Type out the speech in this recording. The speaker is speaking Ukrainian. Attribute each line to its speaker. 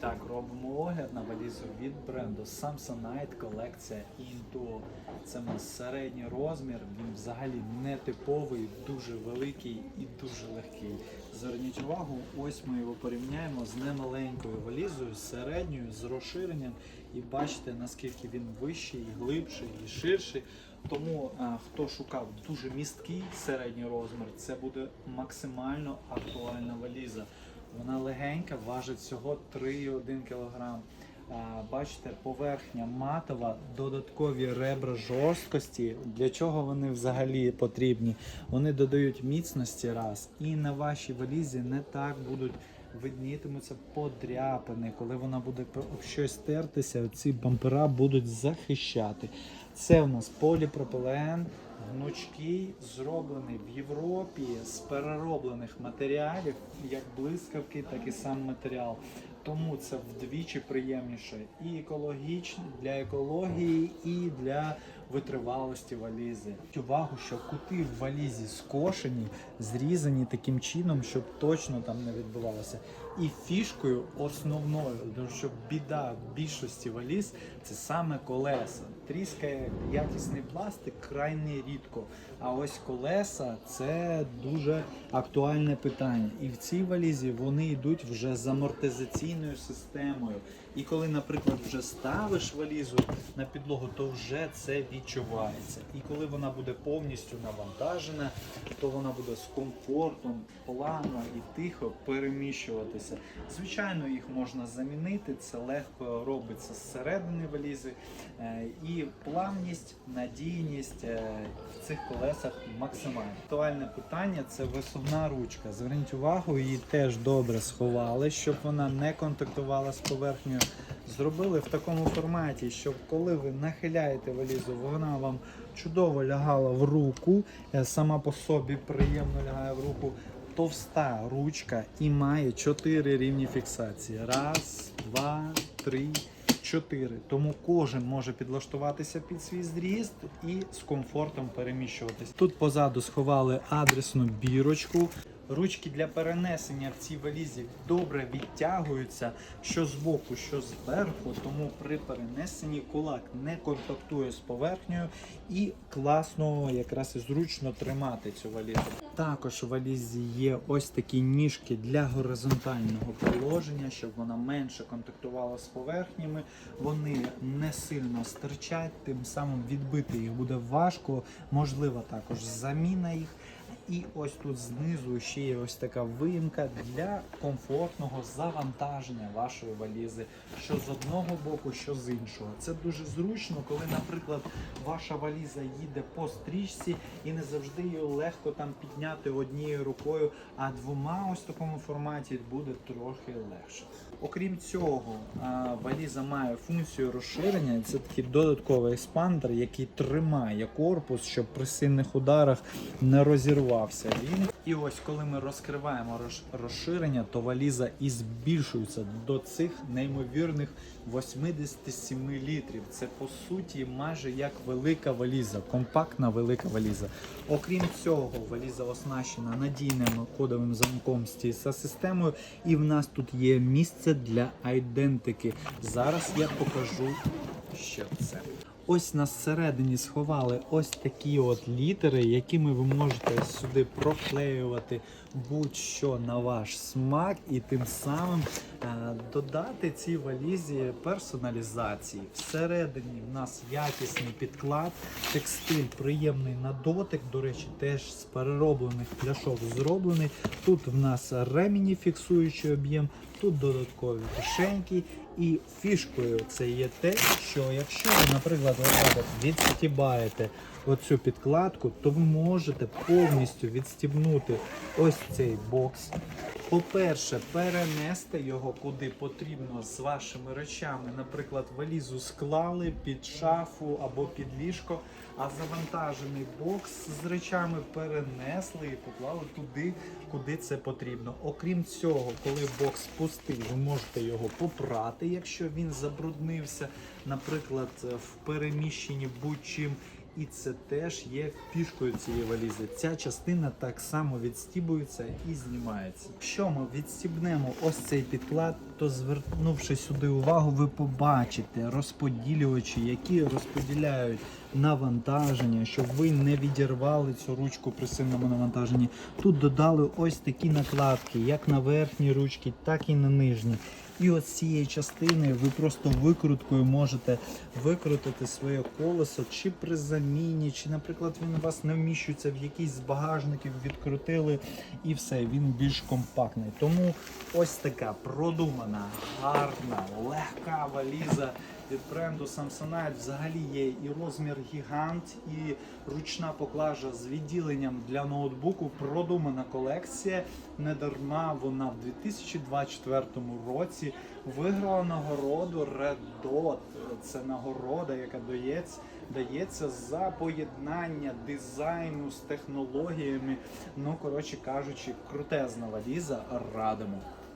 Speaker 1: Так, робимо огляд на валізу від бренду Samsonite колекція Into. Це у нас середній розмір, він взагалі не типовий, дуже великий і дуже легкий. Зверніть увагу, ось ми його порівняємо з немаленькою валізою, середньою, з розширенням. І бачите, наскільки він вищий, і глибший і ширший. Тому а, хто шукав дуже місткий середній розмір, це буде максимально актуальна валіза. Вона легенька, важить всього 3,1 кг. Бачите, поверхня матова, додаткові ребра жорсткості. Для чого вони взагалі потрібні? Вони додають міцності раз, і на вашій валізі не так будуть виднітимуться подряпини. Коли вона буде щось тертися, ці бампера будуть захищати. Це у нас поліпропилен, гнучкий, зроблений в Європі з перероблених матеріалів, як блискавки, так і сам матеріал. Тому це вдвічі приємніше і екологічно для екології, і для витривалості валізи. Увагу, що кути в валізі скошені, зрізані таким чином, щоб точно там не відбувалося. І фішкою основною, тому що біда більшості валіз це саме колеса. Тріскає якісний пластик крайне рідко. А ось колеса це дуже актуальне питання. І в цій валізі вони йдуть вже з амортизаційною системою. І коли, наприклад, вже ставиш валізу на підлогу, то вже це відчувається. І коли вона буде повністю навантажена, то вона буде з комфортом, плавно і тихо переміщуватися. Звичайно, їх можна замінити, це легко робиться зсередини валізи. Е, І плавність, надійність е, в цих колесах максимальна. Актуальне питання це висувна ручка. Зверніть увагу, її теж добре сховали, щоб вона не контактувала з поверхнею. Зробили в такому форматі, щоб коли ви нахиляєте валізу, вона вам чудово лягала в руку, е, сама по собі приємно лягає в руку. Товста ручка і має 4 рівні фіксації. Раз, два, три, чотири. Тому кожен може підлаштуватися під свій зріст і з комфортом переміщуватись. Тут позаду сховали адресну бірочку. Ручки для перенесення в цій валізі добре відтягуються що з боку, що зверху, тому при перенесенні кулак не контактує з поверхнею і класно якраз і зручно тримати цю валізу. Також у валізі є ось такі ніжки для горизонтального положення, щоб вона менше контактувала з поверхнями. Вони не сильно стирчать, тим самим відбити їх буде важко. Можлива також заміна їх. І ось тут знизу ще є ось така виїмка для комфортного завантаження вашої валізи, що з одного боку, що з іншого. Це дуже зручно, коли, наприклад, ваша валіза їде по стрічці і не завжди її легко там підняти однією рукою, а двома ось в такому форматі буде трохи легше. Окрім цього, валіза має функцію розширення. Це такий додатковий експандер, який тримає корпус, щоб при сильних ударах не розірвався він. І ось коли ми розкриваємо роз- розширення, то валіза і збільшується до цих неймовірних 87 літрів. Це по суті майже як велика валіза, компактна велика валіза. Окрім цього, валіза оснащена надійним кодовим замком з TSA системою, і в нас тут є місце для айдентики. Зараз я покажу, що це. Ось на середині сховали ось такі от літери, якими ви можете сюди проклеювати будь-що на ваш смак, і тим самим е, додати цій валізі персоналізації. Всередині в нас якісний підклад, текстиль приємний на дотик. До речі, теж з перероблених пляшок зроблений. Тут в нас ремені фіксуючий об'єм, тут додаткові кишеньки. І фішкою це є те, що якщо ви, наприклад, відстібаєте оцю підкладку, то ви можете повністю відстібнути ось цей бокс. По-перше, перенести його куди потрібно з вашими речами. Наприклад, валізу склали під шафу або під ліжко, а завантажений бокс з речами перенесли і поклали туди, куди це потрібно. Окрім цього, коли бокс пустий, ви можете його попрати, якщо він забруднився, наприклад, в переміщенні будь-чим. І це теж є фішкою цієї валізи. Ця частина так само відстібується і знімається. Якщо ми відстібнемо ось цей підклад, то звернувши сюди увагу, ви побачите розподілювачі, які розподіляють навантаження, щоб ви не відірвали цю ручку при сильному навантаженні. Тут додали ось такі накладки, як на верхні ручки, так і на нижні. І от цієї частини ви просто викруткою можете викрутити своє колесо чи при заміні, чи, наприклад, він у вас не вміщується в якийсь з багажників, відкрутили і все, він більш компактний. Тому ось така продумана, гарна, легка валіза від бренду Samsonite. Взагалі є і розмір гігант, і ручна поклажа з відділенням для ноутбуку. Продумана колекція. Не дарма вона в 2024 році виграла нагороду Red Dot. Це нагорода, яка дається, дається за поєднання дизайну з технологіями. Ну, коротше кажучи, крутезна валіза. Радимо.